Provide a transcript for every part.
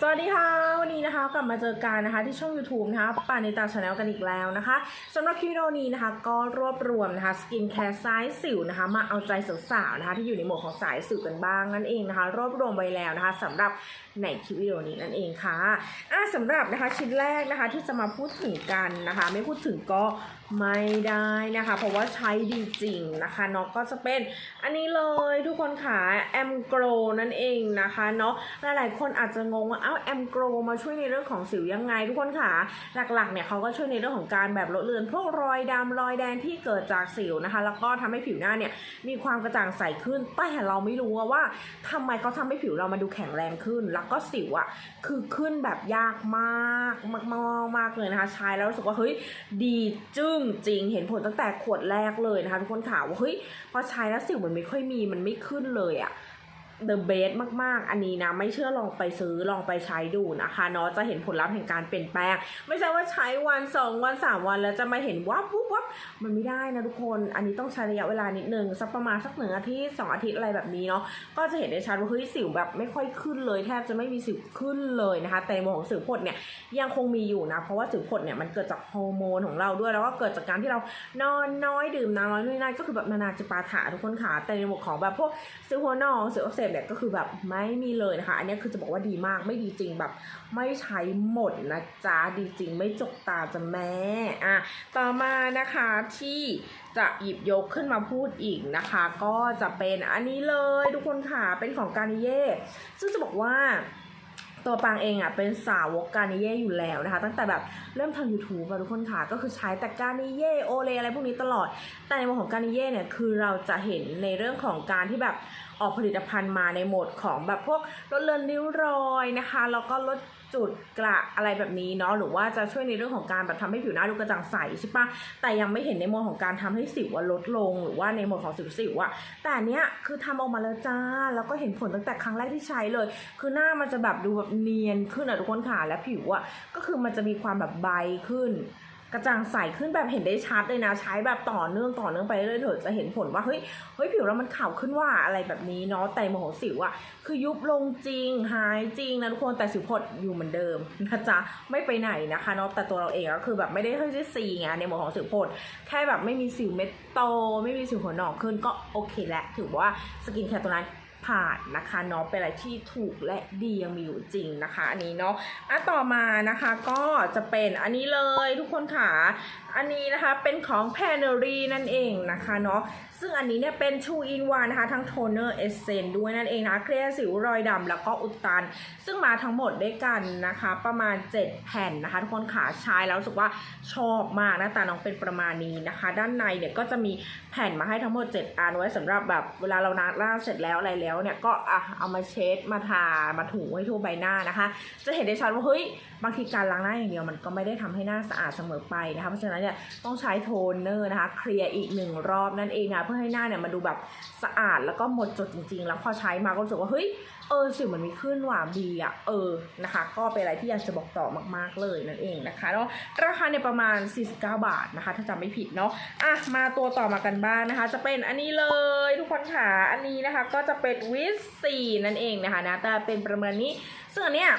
สวัสดีค่ะวันนี้นะคะกลับมาเจอกันนะคะที่ช่อง YouTube นะคะปานิตาชาแนลกันอีกแล้วนะคะสำหรับคลิปวิดีโอนี้นะคะก็รวบรวมนะคะสกินแคร์สายสิวนะคะมาเอาใจสาวๆนะคะที่อยู่ในหมวดของสายสิวกันบ้างนั่นเองนะคะ รวบรวมไว้แล้วนะคะสำหรับในคลิปวิดีโอนี้นั่นเองค่ะอะสำหรับนะคะชิ้นแรกนะคะที่จะมาพูดถึงกันนะคะ ไม่พูดถึงก็ไม่ได้นะคะ เพราะว่าใช้ดีจริงนะคะเนาะก็จะเป็นอันนี้เลยทุกคนค่ะแอมโกรนั่นเองนะคะเนาะหลายๆคนอาจจะงงว่าเอ้าแอมโกรมาช่วยในเรื่องของสิวยังไงทุกคนค่ะ หลักๆเนี่ยเขาก็ช่วยในเรื่องของการแบบลดเลือนพวกรอยดำรอยแดงที่เกิดจากสิวนะคะ แล้วก็ทำให้ผิวหน้าเนี่ยมีความกระจ่างใสขึ้นแต่เราไม่รู้ว่าทำไมเขาทำให้ผิวเรามาดูแข็งแรงขึ้น แล้วก็สิวอะคือขึ้นแบบยากมากมากมากมากเลยนะคะใช้แล้วรู้สึกว่าเฮ้ยดีจึ้งจริงเห็นผลตั้งแต่ขวดแรกเลยนะคะทุกคนค่ะว่าเฮ้ยพอใช้แล้วสิวมันไม่ค่อยมีมันไม่ขึ้นเลยอะ The best มากๆ อันนี้นะ ไม่เชื่อลองไปซื้อลองไปใช้ดูนะคะเนาะจะเห็นผลลัพธ์แห่งการเปลี่ยนแปลง ไม่ใช่ว่าใช้วันสองวันสามวันแล้วจะมาเห็นวับวุบวับมันไม่ได้นะทุกคน อันนี้ต้องใช้ระยะเวลานิดนึงสักประมาณสักหนึ่งอาทิตย์สองอาทิตย์อะไรแบบนี้เนาะก็จะเห็นได้ชัดว่าเฮ้ยสิวแบบไม่ค่อยขึ้นเลย แทบจะไม่มีสิวขึ้นเลยนะคะ แต่ในมุมของสิวผดเนี่ยยังคงมีอยู่นะเพราะว่าสิวผดเนี่ยมันเกิดจากฮอร์โมนของเราด้วยแล้วก็เกิดจากการที่เรานอนน้อยดื่มน้ำน้อยนู่นนั่นก็คือแบบนานาจิปาถะทุกคนค่ะแต่ในมุมของแบบพวกสิวหัวนองสิวอักเสบเนี่ยก็คือแบบไม่มีเลยนะคะ อันนี้คือจะบอกว่าดีมากไม่ดีจริงแบบ ไม่ใช้หมดนะจ๊ะดีจริงไม่จกตาจะแม่อะต่อมานะคะที่จะหยิบยกขึ้นมาพูดอีกนะคะ ก็จะเป็นอันนี้เลยทุกคนค่ะเป็นของการิเย่ซึ่งจะบอกว่าตัวปางเองอะเป็นสาวกการนิเย่อยู่แล้วนะคะ ตั้งแต่แบบเริ่มทำ YouTube อะทุกคนค่ะ ก็คือใช้แต่การนิเย่โอเลอะไรพวกนี้ตลอด แต่ในมุมของการนิเย่เนี่ยคือเราจะเห็นในเรื่องของการที่แบบ ออกผลิตภัณฑ์มาในโหมดของแบบพวกลดเลือนริ้วรอยนะคะแล้วก็ลดจุดกระอะไรแบบนี้เนาะหรือว่าจะช่วยในเรื่องของการแบบทำให้ผิวหน้าดูกระจ่างใสใช่ปะแต่ยังไม่เห็นในโหมดของการทำให้สิวลดลง หรือว่าในโหมดของสิวสิวอะแต่เนี้ยคือทำออกมาแล้วจ้าแล้วก็เห็นผลตั้งแต่ครั้งแรกที่ใช้เลย คือหน้ามันจะแบบดูแบบเนียนขึ้นอะทุกคนค่ะและผิวอะก็คือมันจะมีความแบบใบขึ้น กระจ่างใสขึ้นแบบเห็นได้ชัดเลยนะ ใช้แบบต่อเนื่องต่อเนื่องไปเรื่อยเถอะจะเห็นผลว่าเฮ้ยเฮ้ยผิวเรามันขาวขึ้นว่าอะไรแบบนี้เนาะแต่โมโหสิวอะคือยุบลงจริงหายจริงนะทุกคนแต่สิวพดอยู่เหมือนเดิมนะจ๊ะไม่ไปไหนนะคะเนาะแต่ตัวเราเองก็คือแบบไม่ได้เฮ้ยที่ซีไงในโมของสิวพดแค่แบบไม่มีสิวเม็ดโต ไม่มีสิวหัวหนองขึ้นก็โอเคแล้วถือว่าสกินแคร์ตัวนั้น ผ่านนะคะเนาะเป็นอะไรที่ถูกและดียังมีอยู่จริงนะคะ อันนี้เนาะอะต่อมานะคะก็จะเป็นอันนี้เลยทุกคนค่ะ อันนี้นะคะเป็นของ p a n e r y นั่นเองนะคะเนาะซึ่งอันนี้เนี่ยเป็น2 in 1นะคะ ทั้งโทนเนอร์เอเซนด้วยนั่นเองนะเคลียร์สิวรอยดำแล้วก็อุดตัน ซึ่งมาทั้งหมดด้วยกันนะคะ ประมาณ 7 แผ่นนะคะ ทุกคนขาใช้แล้วรู้สึกว่าชอบมากหน้าตาน้องเป็นประมาณนี้นะคะ ด้านในเนี่ยก็จะมีแผ่นมาให้ทั้งหมด 7 อันไว้สำหรับแบบเวลาเรานัดล่าเสร็จแล้วอะไรแล้วเนี่ยก็อะเอามาเช็ดมาทามาถูให้ทั่วใบหน้านะคะ จะเห็นได้ชัดว่าเฮ้ยบางทีการล้างหน้าอย่างเดียวมันก็ไม่ได้ทำให้หน้าสะอาดเสมอไปนะคะเพราะฉะนั้นเนี่ยต้องใช้โทนเนอร์นะคะเคลียร์อีกหนึ่งรอบนั่นเองนะเพื่อให้หน้าเนี่ยมันดูแบบสะอาดแล้วก็หมดจดจริง ๆ แล้วพอใช้มาก็รู้สึกว่าเฮ้ยเออสิวมันมีขึ้นว่ะดีอะเออนะคะ ก็เป็นอะไรที่อยากจะบอกต่อมาก ๆเลยนั่นเองนะคะแล้วราคาเนี่ยประมาณ 49 บาทนะคะ ถ้าจำไม่ผิดเนาะอะมาตัวต่อมากันบ้างนะคะ จะเป็นอันนี้เลยทุกคนค่ะอันนี้นะคะก็จะเป็นวิสซีนั่นเองนะคะนะแต่เป็นประมาณนี้ ซึ่งอันเนี้ย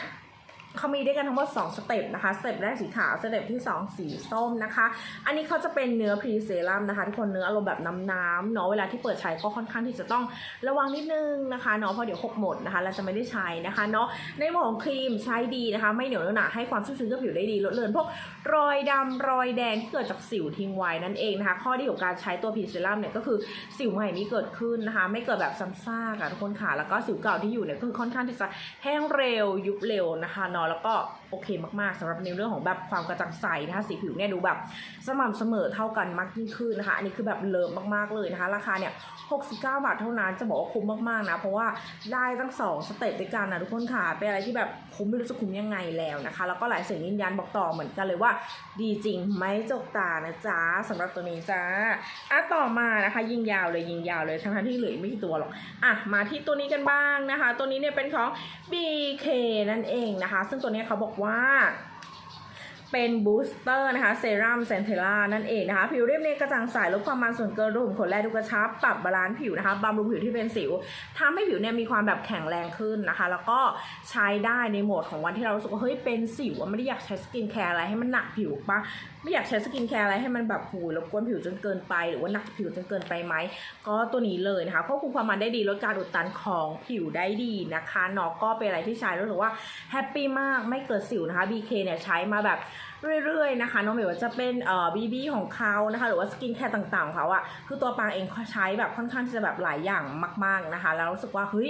เขามีด้วยกันทั้งหมด2สเต็ปนะคะ สเต็ปแรกสีขาว สเต็ปที่ 2 สีส้มนะคะ อันนี้เขาจะเป็นเนื้อพรีเซรั่มนะคะทุกคนเนื้ออารมณ์แบบน้ำๆเนาะ เวลาที่เปิดใช้ก็ค่อนข้างที่จะต้องระวังนิดนึงนะคะเนาะ เพราะเดี๋ยวหกหมดนะคะเราจะไม่ได้ใช้นะคะเนาะ ในหมวดของครีมใช้ดีนะคะ ไม่เหนียวเนอะหนะให้ความชุ่มชื้นกับผิวได้ดี ลดเลือนพวกรอยดำรอยแดงที่เกิดจากสิวทิ้งไว้นั่นเองนะคะ ข้อดีของการใช้ตัวพรีเซรั่มเนี่ยก็คือสิวใหม่นี้เกิดขึ้นนะคะ ไม่เกิดแบบซ้ำซากอะทุกคนค่ะ แล้วก็สิวเก่าที่อยู่เนี่ยก็คือค่อนข้างที่จะแห้งเร็วยุบเร็วนะคะเนาะแล้วก็โอเคมากๆสำหรับในเรื่องของแบบความกระจ่างใสนะคะสีผิวเนี่ยดูแบบสม่ำเสมอเท่ากันมากยิ่งขึ้นนะคะอันนี้คือแบบเลิฟมากๆเลยนะคะราคาเนี่ย69 บาทเท่านั้นจะบอกว่าคุ้มมากๆนะเพราะว่าได้ตั้งสองสเต็ปด้วยกันนะทุกคนค่ะเป็นอะไรที่แบบคุ้มไม่รู้จะคุ้มยังไงแล้วนะคะ แล้วก็หลายเสียงยืนยันบอกต่อเหมือนกันเลยว่า ดีจริงไม่จกตานะจ๊ะสำหรับตัวนี้จ้าอะต่อมานะคะยิงยาวเลยยิงยาวเลยทั้งที่เหลือไม่กี่ตัวหรอกอะมาที่ตัวนี้กันบ้างนะคะ ตัวนี้เนี่ยเป็นของ BK นั่นเองนะคะ ซึ่งตัวนี้เขาบอกว่า เป็นบูสเตอร์นะคะเซรั่มเซนเทล่านั่นเองนะคะ ผิวเรียบเนียนกระจ่างใสลดความมันส่วนเกินรูขุมขนและดูกระชับ ปรับบาลานซ์ผิวนะคะบำรุงผิวที่เป็นสิวทำให้ผิวเนี่ยมีความแบบแข็งแรงขึ้นนะคะ แล้วก็ใช้ได้ในโหมดของวันที่เรารู้สึกว่าเฮ้ยเป็นสิวไม่ได้อยากใช้สกินแคร์อะไรให้มันหนักผิวปะไม่อยากใช้สกินแคร์อะไรให้มันแบบหูรบกวนผิวจนเกินไป หรือว่าหนักผิวจนเกินไปไหมก็ตัวนี้เลยนะคะควบคุมความมันได้ดีลดการอุดตันของผิวได้ดีนะคะเนอกก็เป็นอะไรที่ใช้รู้สึกว่าแฮปปี้มากไม่เกิดสิวนะคะ BK เนี่ยใช้มาแบบเรื่อยๆนะคะน้องหม่ว่าจะเป็นเอ่อบีบีของเขานะคะหรือว่าสกินแคร์ต่างๆของเขาอะคือตัวปางเองเขาใช้แบบค่อนข้างที่จะแบบหลายอย่างมาก ๆนะคะ แล้วรู้สึกว่าเฮ้ย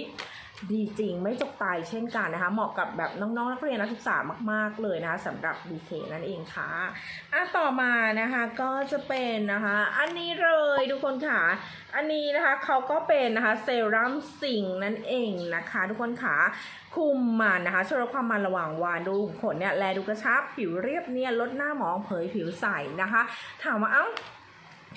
ดีจริงไม่จกตายเช่นกันนะคะ เหมาะกับแบบน้องๆนักเรียนนักศึกษามาก ๆ เลยนะคะสำหรับ BK นั่นเองค่ะอะต่อมานะคะก็จะเป็นนะคะ อันนี้เลยทุกคนค่ะ อันนี้นะคะเขาก็เป็นนะคะเซรั่มสิงนั่นเองนะคะ ทุกคนค่ะคุมมันนะคะช่วยลดความมันระหว่างวันดูขนเนี่ยแลดูกระชับผิวเรียบเนียนลดหน้าหมองเผยผิวใสนะคะ ถามว่าเอ้า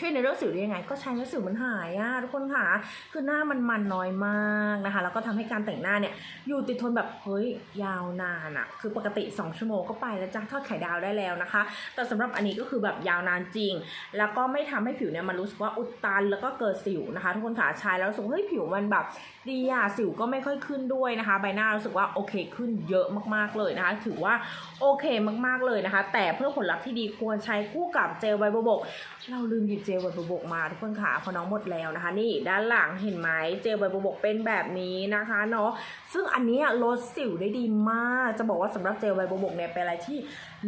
ช่วยในเรื่องสิวได้ยังไง ก็ใช้แล้วสิวมันหายอะทุกคนค่ะคือหน้ามันมันน้อยมากนะคะ แล้วก็ทำให้การแต่งหน้าเนี่ยอยู่ติดทนแบบเฮ้ยยาวนานอะคือปกติ 2 ชั่วโมงก็ไปแล้วจ้าทอดไข่ดาวได้แล้วนะคะ แต่สำหรับอันนี้ก็คือแบบยาวนานจริง แล้วก็ไม่ทำให้ผิวเนี่ยมันรู้สึกว่าอุดตันแล้วก็เกิดสิวนะคะ ทุกคนค่ะใช้แล้วรู้สึกเฮ้ยผิวมันแบบดีอะสิวก็ไม่ค่อยขึ้นด้วยนะคะ ใบหน้ารู้สึกว่าโอเคขึ้นเยอะมากๆเลยนะคะ ถือว่าโอเคมากๆเลยนะคะ แต่เพื่อผลลัพธ์ที่ดีควรใช้คู่กับเจลไวโบบกเราลืมหยิบเจลไวโบบกมาทุกคนค่ะเพอน้องหมดแล้วนะคะ นี่ด้านหลังเห็นไหมเจลไวโบบกเป็นแบบนี้นะคะเนาะซึ่งอันนี้ลดสิวได้ดีมาก จะบอกว่าสำหรับเจลไวโบบกเนี่ยเป็นอะไรที่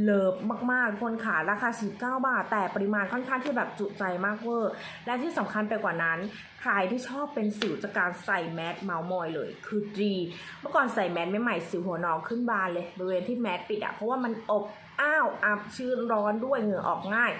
เลิฟมากๆทุกคนค่ะราคา19บาท แต่ปริมาณค่อนข้างที่แบบจุใจมากเวอร์และที่สำคัญไปกว่านั้น ใครที่ชอบเป็นสิวจากการใส่แมสเมาส์มอยเลย คือดีเมื่อก่อนใส่แมสใหม่ๆสิวหัวนองขึ้นบานเลยบริเวณที่แมสปิดอะเพราะว่ามันอบอ้าวอับชื้นร้อนด้วยเหงื่อออกง่าย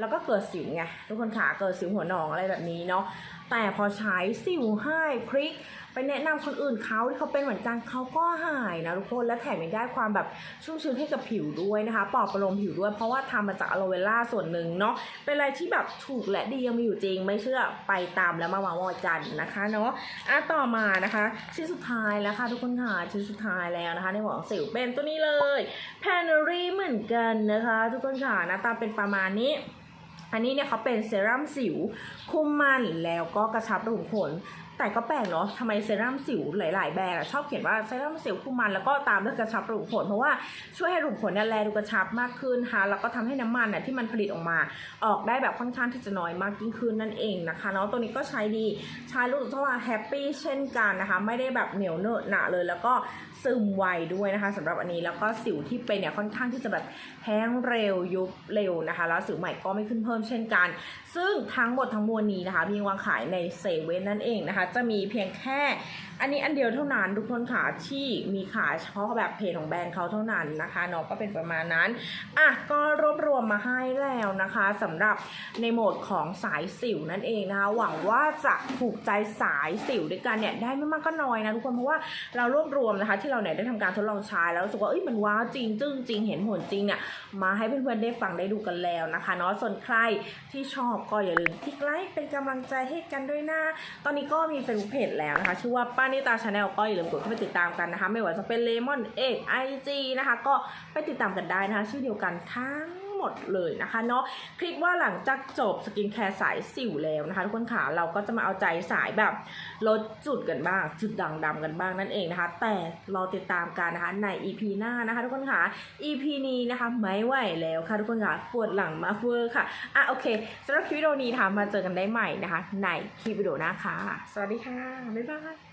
แล้วก็เกิดสิวไงทุกคนขาเกิดสิวหัวหนองอะไรแบบนี้เนาะแต่พอใช้สิวให้พริก ไปแนะนำคนอื่นเขาที่เขาเป็นเหมือนกันเขาก็หายนะทุกคนและแถมยังได้ความแบบชุ่มชื้นให้กับผิวด้วยนะคะปลอบประโลมผิวด้วยเพราะว่าทำมาจากอะโลเวล่าส่วนหนึ่งเนาะเป็นอะไรที่แบบถูกและดียังมีอยู่จริง ไม่เชื่อไปตามแล้วมาวางวอจันนะคะเนาะอะต่อมานะคะชิ้นสุดท้ายแล้วค่ะทุกคนค่ะชิ้นสุดท้ายแล้วนะคะ ในหมวกสิวเป็นตัวนี้เลยแพนเนอรี่เหมือนกันนะคะ ทุกคนค่ะหน้าตาเป็นประมาณนี้ อันนี้เนี่ยเขาเป็นเซรั่มสิว คุมมันแล้วก็กระชับรูขุมขน แต่ก็แปลกเนาะทำไมเซรั่มสิวหลายๆแบรนด์ชอบเขียนว่าเซรั่มสิวคุมมันแล้วก็ตามด้วยกระชับรูขุมขนเพราะว่าช่วยให้รูขุมขนเนี่ยแลดูกระชับมากขึ้นค่ะแล้วก็ทำให้น้ำมันน่ะที่มันผลิตออกมา ออกได้แบบค่อนข้างที่จะน้อยมากยิ่งขึ้นนั่นเองนะคะเนาะตัวนี้ก็ใช้ดีใช้รู้สึกว่าแฮปปี้เช่นกันนะคะไม่ได้แบบเหนียวเนอะหนะเลย แล้วก็ซึมไวด้วยนะคะสำหรับอันนี้แล้วก็สิวที่เป็นเนี่ยค่อนข้างที่จะแบบแห้งเร็วยุบเร็วนะคะ แล้วสิวใหม่ก็ไม่ขึ้นเพิ่มเช่นกัน ซึ่งทั้งหมดทั้งมวลนี้นะคะ มีวางขายในเซเว่นนั่นเองนะคะจะมีเพียงแค่ อันนี้อันเดียวเท่านั้นทุกคนค่ะที่มีขายเฉพาะแบบเพจของแบรนด์เขาเท่านั้นนะคะเนาะก็เป็นประมาณนั้นอะก็รวบรวมมาให้แล้วนะคะสำหรับในโหมดของสายสิวนั่นเองนะคะหวังว่าจะถูกใจสายสิวด้วยกันเนี่ยได้ไม่มากก็น้อยนะทุกคนเพราะว่าเรารวบรวมนะคะ ที่เราเนี่ยได้ทำการทดลองใช้แล้วรู้สึกว่าเอ้ยมันว้าวจริงจึ้งจริงเห็นผลจริงเนี่ยมาให้เพื่อนๆได้ฟังได้ดูกันแล้วนะคะเนาะส่วนใครที่ชอบก็อย่าลืมคลิกไลค์เป็นกำลังใจให้กันด้วยนะตอนนี้ก็มี Facebook Page แล้วนะคะ ชื่อว่าป้านิตาชาแนลก็อย่าลืมกดเข้าไปติดตามกันนะคะ ไม่ว่าจะเป็นเลมอนเอกไอจีนะคะ ก็ไปติดตามกันได้นะคะ ชื่อเดียวกันทั้ง หมดเลยนะคะเนาะคลิกว่าหลังจากจบสกินแคร์สายสิวแล้วนะคะทุกคนขาเราก็จะมาเอาใจสายแบบลดจุดกันบ้าง จุดด่างดำกันบ้างนั่นเองนะคะ แต่รอติดตามกันนะคะใน EP หน้านะคะทุกคนขา EP นี้นะคะไม่ไหวแล้วค่ะทุกคนค่ะปวดหลังมากเวอร์ค่ะอะโอเคสำหรับคลิปวิดีโอนี้นะคะมาเจอกันได้ใหม่นะคะ ในคลิปวิดีโอหน้าค่ะ สวัสดีค่ะ บ๊ายบาย